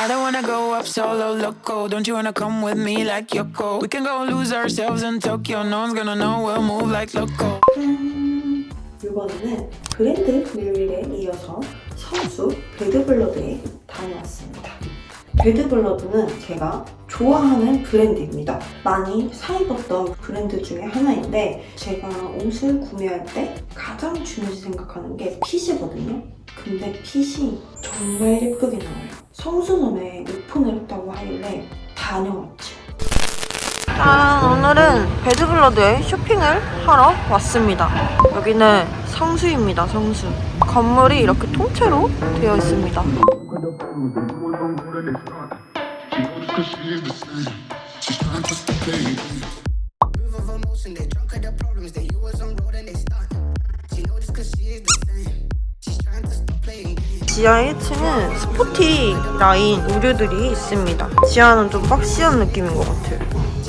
I don't wanna go up solo loco. Don't you wanna come with me like Yoko? We can go lose ourselves in Tokyo. No one's gonna know we'll move like loco. 이번에는 브랜드 릴윌에 이어서 선수 배드블러드에 다녀왔습니다. 배드블러드는 제가 좋아하는 브랜드입니다. 많이 사입었던 브랜드 중에 하나인데 제가 옷을 구매할 때 가장 중요시 생각하는 게 핏이거든요. 근데 핏이 정말 예쁘게 나와요. 성수점에 오픈을 했다고 하길래 다녀왔죠. 짠! 오늘은 배드블러드에 쇼핑을 하러 왔습니다. 여기는 성수입니다, 성수. 건물이 이렇게 통째로 되어 있습니다. 지하 1층은 스포티 라인 의류들이 있습니다. 지하는 좀 박시한 느낌인 것 같아요.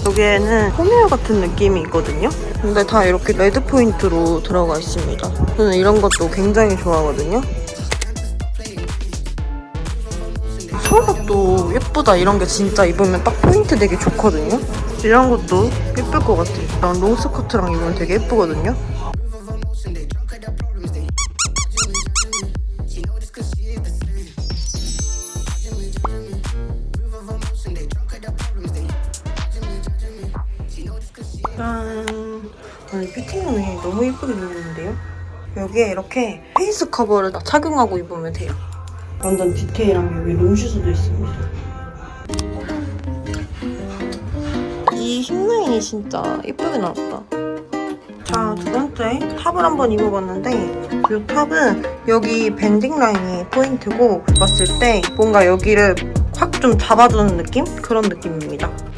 여기에는 홈웨어 같은 느낌이 있거든요. 근데 다 이렇게 레드 포인트로 들어가 있습니다. 저는 이런 것도 굉장히 좋아하거든요. 속옷도 예쁘다 이런 게 진짜 입으면 딱 포인트 되게 좋거든요. 이런 것도 예쁠 것 같아요. 이런 롱스커트랑 입으면 되게 예쁘거든요. 짠. 아니, 피팅룸이 너무 예쁘게 되어있는데요? 여기에 이렇게 페이스 커버를 다 착용하고 입으면 돼요. 완전 디테일한 여기 룸슈즈도 있습니다. 이 힙라인이 진짜 예쁘게 나왔다. 자, 두 번째 탑을 한번 입어봤는데 이 탑은 여기 밴딩 라인이 포인트고 봤을 때 뭔가 여기를 확 좀 잡아주는 느낌? 그런 느낌입니다.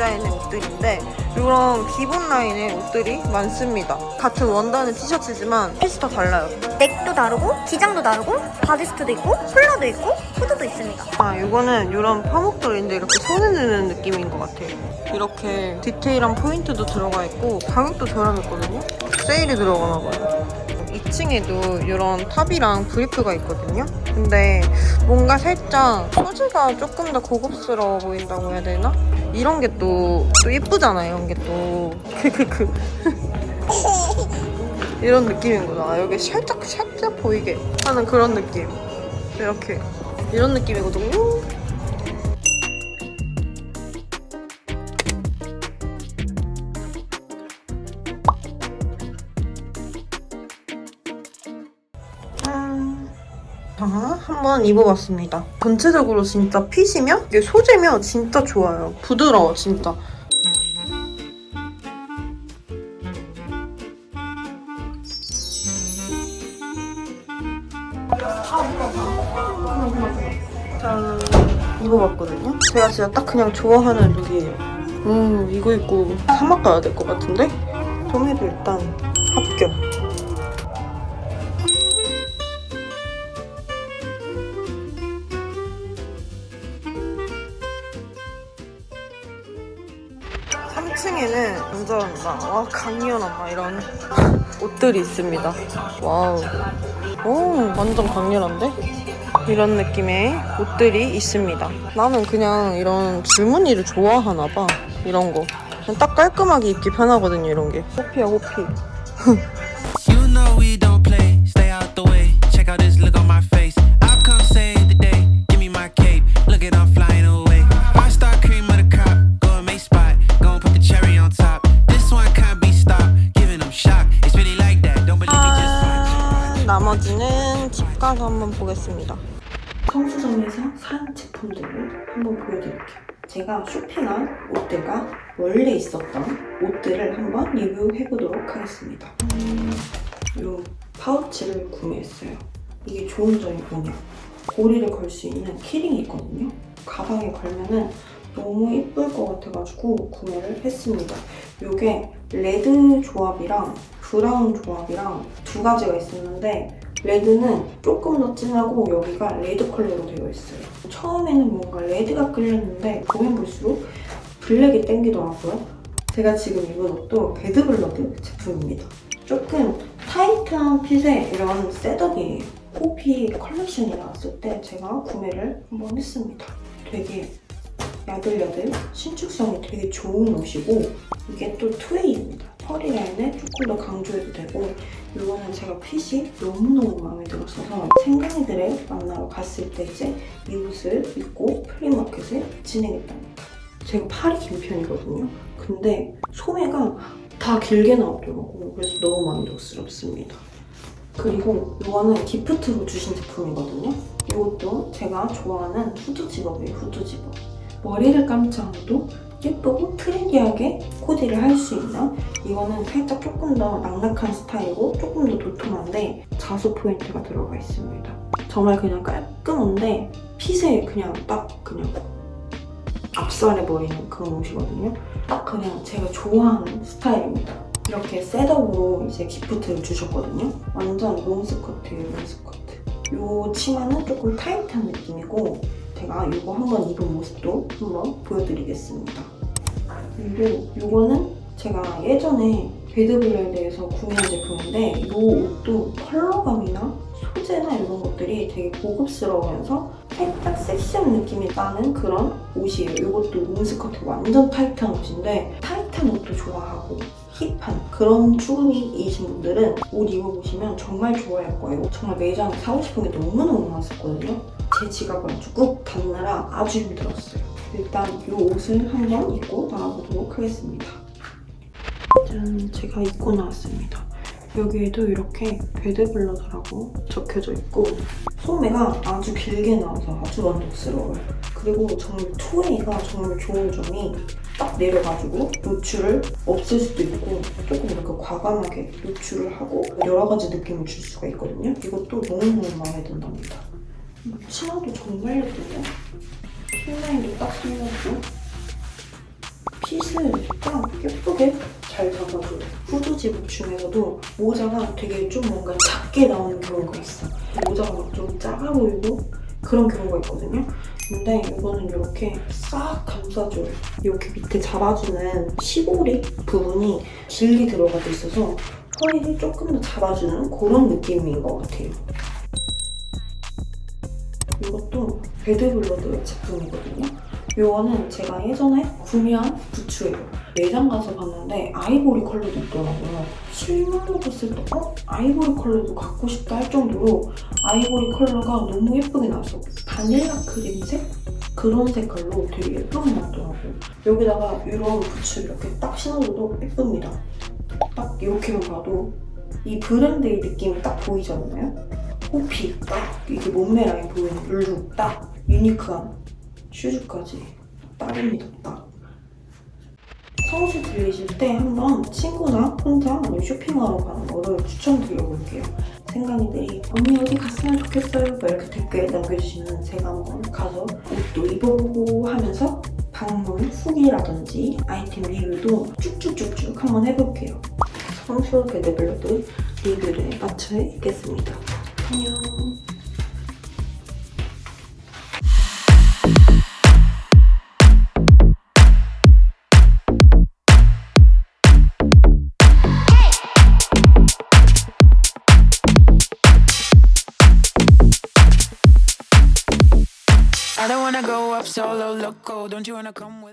디자인의 옷들인데 이런 기본 라인의 옷들이 많습니다. 같은 원단의 티셔츠지만 핏이 다 달라요. 넥도 다르고 기장도 다르고 바디스트도 있고 콜라도 있고 후드도 있습니다. 아, 이거는 이런 파목돌인데 이렇게 손에 넣는 느낌인 것 같아요. 이렇게 디테일한 포인트도 들어가 있고 가격도 저렴했거든요. 세일이 들어가나 봐요. 2층에도 이런 탑이랑 브리프가 있거든요. 근데 뭔가 살짝 소재가 조금 더 고급스러워 보인다고 해야 되나? 이런 게 또 또 예쁘잖아요. 이런 게 또. 크크크. 이런 느낌인 거죠. 아, 여기 살짝 살짝 보이게 하는 그런 느낌. 이렇게 이런 느낌이거든요. 한번 입어봤습니다. 전체적으로 진짜 핏이면 이게 소재면 진짜 좋아요. 부드러워 진짜. 짠 입어봤거든요. 제가 진짜 딱 그냥 좋아하는 룩이에요. 음 이거 입고 사막 가야 될 것 같은데? 소매도 일단 합격. 삼층에는 완전 막와 강렬한 막 이런 옷들이 있습니다. 와우. 오 완전 강렬한데? 이런 느낌의 옷들이 있습니다. 나는 그냥 이런 줄무늬를 좋아하나 봐. 이런 거. 딱 깔끔하게 입기 편하거든요, 이런 게. 호피야, 호피. 가서 한번 보겠습니다. 성수점에서 산 제품들을 한번 보여드릴게요. 제가 쇼핑한 옷들과 원래 있었던 옷들을 한번 리뷰해보도록 하겠습니다. 이 파우치를 구매했어요. 이게 좋은 점이 뭐냐? 고리를 걸 수 있는 키링이 있거든요. 가방에 걸면은 너무 이쁠 것 같아가지고 구매를 했습니다. 이게 레드 조합이랑 브라운 조합이랑 두 가지가 있었는데 레드는 조금 더 진하고 여기가 레드 컬러로 되어 있어요. 처음에는 뭔가 레드가 끌렸는데 보면 볼수록 블랙이 땡기더라고요. 제가 지금 입은 옷도 배드블러드 제품입니다. 조금 타이트한 핏의 이런 셋업이에요. 호피 컬렉션이 나왔을 때 제가 구매를 한번 했습니다. 되게 야들야들 신축성이 되게 좋은 옷이고 이게 또 투웨이입니다. 허리 라인을 조금 더 강조해도 되고 이거는 제가 핏이 너무너무 마음에 들었어서 생강이들을 만나러 갔을 때 이제 이 옷을 입고 플리마켓을 진행했답니다. 제가 팔이 긴 편이거든요. 근데 소매가 다 길게 나오더라고요. 그래서 너무 만족스럽습니다. 그리고 이거는 기프트로 주신 제품이거든요. 이것도 제가 좋아하는 후드 집업이에요, 후드 집업. 머리를 감지 않아도 예쁘고 트렌디하게 코디를 할 수 있는 이거는 살짝 조금 더 낙낙한 스타일이고 조금 더 도톰한데 자수 포인트가 들어가 있습니다. 정말 그냥 깔끔한데 핏에 그냥 딱 그냥 압살해 버리는 그런 옷이거든요. 딱 그냥 제가 좋아하는 스타일입니다. 이렇게 셋업으로 이제 기프트를 주셨거든요. 완전 롱스커트예요, 롱스커트. 이 치마는 조금 타이트한 느낌이고 제가 이거 한번 입은 모습도 한번 보여드리겠습니다. 그리고 이거는 제가 예전에 베드블레드에서 구매한 제품인데 이 옷도 컬러감이나 소재나 이런 것들이 되게 고급스러우면서 살짝 섹시한 느낌이 나는 그런 옷이에요. 이것도 롱스커트 완전 타이트한 옷인데 타이트한 옷도 좋아하고 힙한 그런 추구미이신 분들은 옷 입어보시면 정말 좋아할 거예요. 정말 매장에 사고 싶은 게 너무너무 많았었거든요. 제 지갑을 아주 꾹 닫느라 아주 힘들었어요. 일단 이 옷을 한번 입고 나가보도록 하겠습니다. 짠, 제가 입고 나왔습니다. 여기에도 이렇게 베드블러드라고 적혀져 있고 소매가 아주 길게 나와서 아주 만족스러워요. 그리고 정말 투웨이가 정말 좋은 점이 딱 내려가지고 노출을 없앨 수도 있고 조금 이렇게 과감하게 노출을 하고 여러 가지 느낌을 줄 수가 있거든요. 이것도 너무너무 마음에 든답니다. 정말 예쁜데? 힐라인도 딱 살려주고 핏을 딱 예쁘게 잘 잡아줘요. 후드 집업 중에서도 모자가 되게 좀 뭔가 작게 나오는 경우가 있어. 모자가 막 좀 작아 보이고 그런 경우가 있거든요. 근데 이거는 이렇게 싹 감싸줘요. 이렇게 밑에 잡아주는 시보리 부분이 길게 들어가 져 있어서 허리를 조금 더 잡아주는 그런 느낌인 것 같아요. 이것도 베드블러드 제품이거든요. 이거는 제가 예전에 구매한 부츠예요. 매장 가서 봤는데 아이보리 컬러도 있더라고요. 실물로 봤을 때 어? 아이보리 컬러도 갖고 싶다 할 정도로 아이보리 컬러가 너무 예쁘게 나왔어. 바닐라 크림색? 그런 색깔로 되게 예쁘게 나왔더라고요. 여기다가 이런 부츠 이렇게 딱 신어줘도 예쁩니다. 딱 이렇게만 봐도 이 브랜드의 느낌이 딱 보이지 않나요? 호피 딱 이게 몸매 라인 보이는 룩딱 유니크한 슈즈까지 딱입니다. 딱 서울시 들리실 때 한번 친구나 혼자 쇼핑하러 가는 거를 추천드려볼게요. 생강이들이 언니 어디 갔으면 좋겠어요. 막 이렇게 댓글 남겨주시면 제가 한번 가서 옷도 입어보고 하면서 방문 후기라든지 아이템 리뷰도 쭉쭉쭉쭉 한번 해볼게요. 성수 베드블러드 리뷰를 마쳐 있겠습니다 I don't wanna go up solo loco. Don't you wanna come with